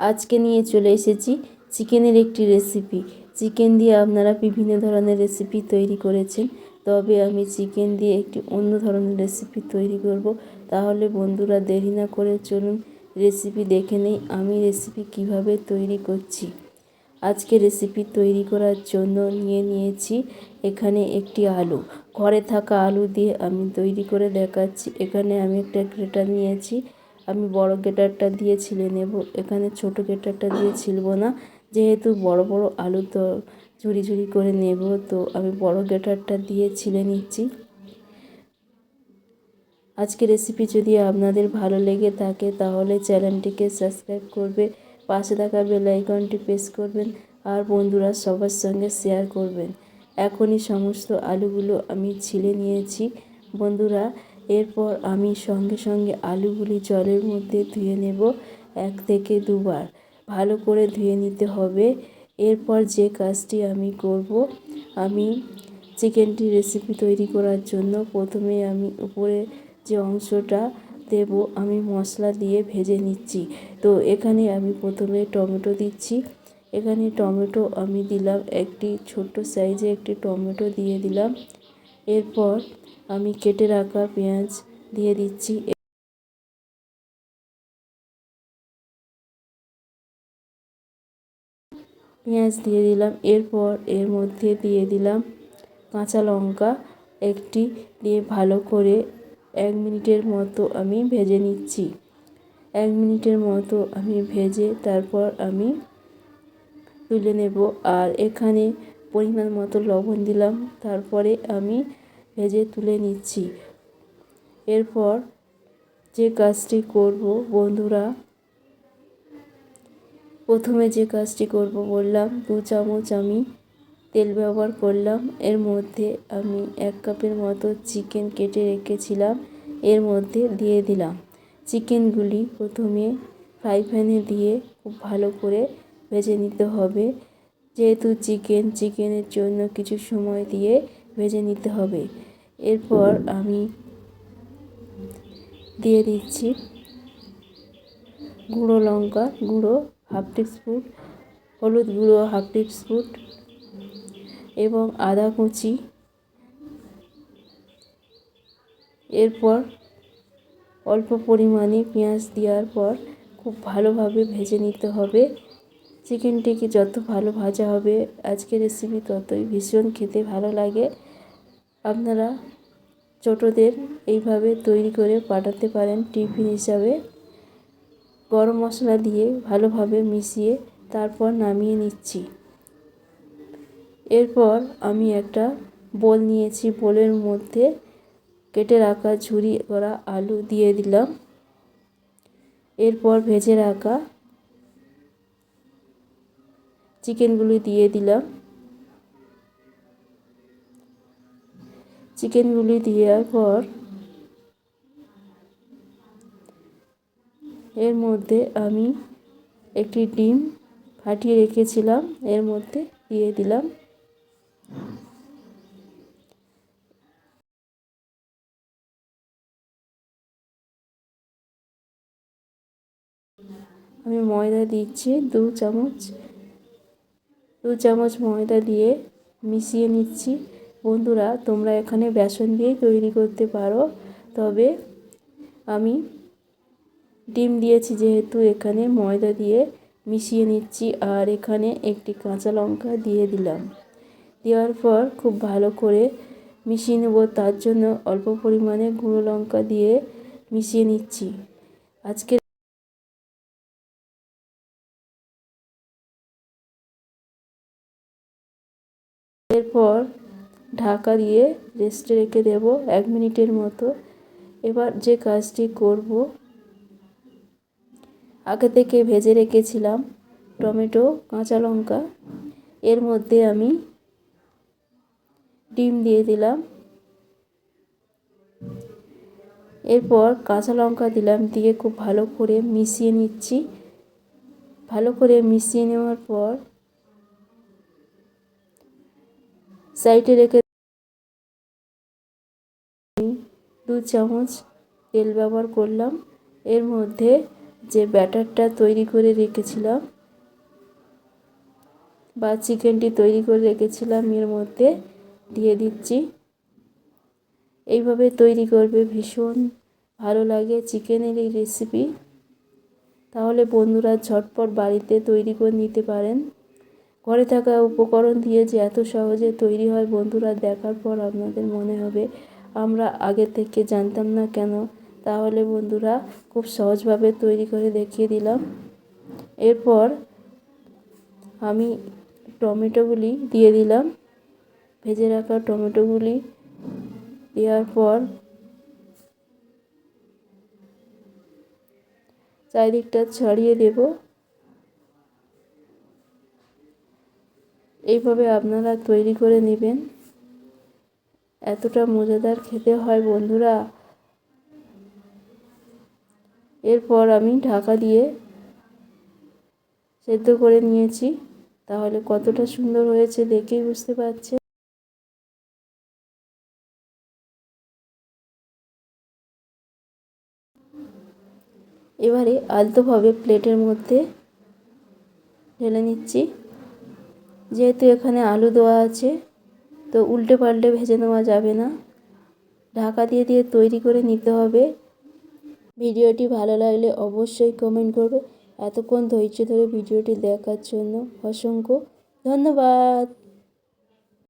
আজকে নিয়ে চলে এসেছি চিকেনের একটি রেসিপি চিকেন দিয়ে আপনারা বিভিন্ন ধরনের রেসিপি তৈরি করেছেন। তবে আমি চিকেন দিয়ে একটি অন্য ধরনের রেসিপি তৈরি করব। তাহলে বন্ধুরা দেরি না করে চলুন রেসিপি দেখে নেই আমি রেসিপি কীভাবে তৈরি করছি। আজকে রেসিপি তৈরি করার জন্য নিয়ে নিয়েছি এখানে একটি আলু। ঘরে থাকা আলু দিয়ে আমি তৈরি করে দেখাচ্ছি। এখানে আমি একটা গ্রেটার নিয়েছি। আমি বড় গ্রেটারটা দিয়ে ছিলে নেব। এখানে ছোট গ্রেটারটা দিয়ে ছিলব না। যেহেতু বড় বড় আলু তো ঝুরি ঝুরি করে নেব, তো আমি বড় গ্রেটারটা দিয়ে ছিলে নিচ্ছি। আজকে রেসিপি যদি আপনাদের ভালো লেগে থাকে, তাহলে চ্যানেলটিকে সাবস্ক্রাইব করবে, পাশে থাকা বেল আইকনটি প্রেস করবেন, আর বন্ধুরা সবার সঙ্গে শেয়ার করবেন। এখনই সমস্ত আলুগুলো আমি ছিলে নিয়েছি। বন্ধুরা এরপর আমি সঙ্গে সঙ্গে আলুগুলি জলের মধ্যে ধুয়ে নেব এক থেকে দুবার। ভালো করে ধুয়ে নিতে হবে। এরপর যে কাজটি আমি করব, আমি চিকেনটি রেসিপি তৈরি করার জন্য প্রথমে আমি উপরে যে অংশটা দেব, আমি মশলা দিয়ে ভেজে নিচ্ছি। তো এখানে আমি প্রথমে টমেটো দিচ্ছি। এখানে টমেটো আমি দিলাম একটি ছোট্ট সাইজে একটি টমেটো দিয়ে দিলাম। এরপর আমি কেটে রাখা পেঁয়াজ দিয়ে দিচ্ছি। পেঁয়াজ দিয়ে দিলাম। এরপর এর মধ্যে দিয়ে দিলাম কাঁচা লঙ্কা। একটি দিয়ে ভালো করে এক মিনিটের মতো আমি ভেজে নিচ্ছি। এক মিনিটের মতো আমি ভেজে তারপর আমি তুলে নেব। আর এখানে পরিমাণ মতো লবণ দিলাম। তারপরে আমি ভেজে তুলে নিচ্ছি। এরপর যে কাজটি করব, বন্ধুরা, প্রথমে যে কাজটি করব বললাম, দু চামচ আমি তেল ব্যবহার করলাম। এর মধ্যে আমি এক কাপের মতো চিকেন কেটে রেখেছিলাম। এর মধ্যে দিয়ে দিলাম। চিকেনগুলি প্রথমে ফ্রাই প্যানে দিয়ে খুব ভালো করে ভেজে নিতে হবে। যেহেতু চিকেন, চিকেনের জন্য কিছু সময় দিয়ে ভেজে নিতে হবে। এরপর আমি দিয়ে দিচ্ছি গুঁড়ো লঙ্কা গুঁড়ো, হাফ টিস্পুন, হলুদ গুঁড়ো, হাফ টিস্পুন এবং আদা কুচি। এরপর অল্প পরিমাণে পেঁয়াজ দেওয়ার পর খুব ভালোভাবে ভেজে নিতে হবে। চিকেনটিকে যত ভালো ভাজা হবে, আজকের রেসিপি ততই ভীষণ খেতে ভালো লাগে। আপনারা ছোটোদের এইভাবে তৈরি করে পাঠাতে পারেন টিফিন হিসাবে। গরম মশলা দিয়ে ভালোভাবে মিশিয়ে তারপর নামিয়ে নিচ্ছি। এরপর আমি একটা বোল নিয়েছি, বোলের মধ্যে কেটে রাখা ঝুরি করা আলু দিয়ে দিলাম। এরপর ভেজে রাখা চিকেনগুলি দিয়ে দিলাম। চিকেনগুলি দেওয়ার পর এর মধ্যে আমি একটি ডিম ফাটিয়ে রেখেছিলাম, এর মধ্যে দিয়ে দিলাম। আমি ময়দা দিচ্ছি, দু চামচ দু চামচ ময়দা দিয়ে মিশিয়ে নিচ্ছি। বন্ধুরা, তোমরা এখানে বেসন দিয়েই তৈরি করতে পারো। তবে আমি ডিম দিয়েছি যেহেতু এখানে ময়দা দিয়ে মিশিয়ে নিচ্ছি আর এখানে একটি কাঁচা লঙ্কা দিয়ে দিলাম। দেওয়ার পর খুব ভালো করে মিশিয়ে নেব, তার জন্য অল্প পরিমাণে গুঁড়ো লঙ্কা দিয়ে মিশিয়ে নিচ্ছি। আজকে এরপর ঢাকা দিয়ে রেস্টে রেখে দেব এক মিনিটের মতো। এবার যে কাজটি করব, আগে থেকে ভেজে রেখেছিলাম টমেটো, কাঁচা লঙ্কা। এর মধ্যে আমি ডিম দিয়ে দিলাম। এরপর কাঁচা লঙ্কা দিলাম দিয়ে খুব ভালো করে মিশিয়ে নিচ্ছি। ভালো করে মিশিয়ে নেওয়ার পর সাইডে রেখে দু চামচ তেল ব্যবহার করলাম। এর মধ্যে যে ব্যাটারটা তৈরি করে রেখেছিলাম, বা চিকেনটি তৈরি করে রেখেছিলাম, এর মধ্যে দিয়ে দিচ্ছি। এইভাবে তৈরি করবে, ভীষণ ভালো লাগে চিকেনের এই রেসিপি তাহলে বন্ধুরা ঝটপট বাড়িতে তৈরি করে নিতে পারেন। ঘরে থাকা উপকরণ দিয়ে যে এত সহজে তৈরি হয় বন্ধুরা, দেখার পর আপনাদের মনে হবে আমরা আগে থেকে জানতাম না কেন? তাহলে বন্ধুরা খুব সহজভাবে তৈরি করে দেখিয়ে দিলাম। এরপর আমি টমেটোগুলি দিয়ে দিলাম। ভেজে রাখা টমেটোগুলি দেওয়ার পর চারিদিকটা ছড়িয়ে দেব। এইভাবে আপনারা তৈরি করে নেবেন। এতটা মজাদার খেতে হয় বন্ধুরা। এরপর আমি ঢাকা দিয়ে সেদ্ধ করে নিয়েছি। তাহলে কতটা সুন্দর হয়েছে দেখেই বুঝতে পারছেন। এবারে আলতোভাবে প্লেটের মধ্যে ঢেলে নিচ্ছি। যেহেতু এখানে আলু দেওয়া আছে তো উল্টে পাল্টে ভেজে নেওয়া যাবে না। ঢাকা দিয়ে দিয়ে তৈরি করে নিতে হবে। ভিডিওটি ভালো লাগলে অবশ্যই কমেন্ট করবে। এতক্ষণ ধৈর্য ধরে ভিডিওটি দেখার জন্য অসংখ্য ধন্যবাদ।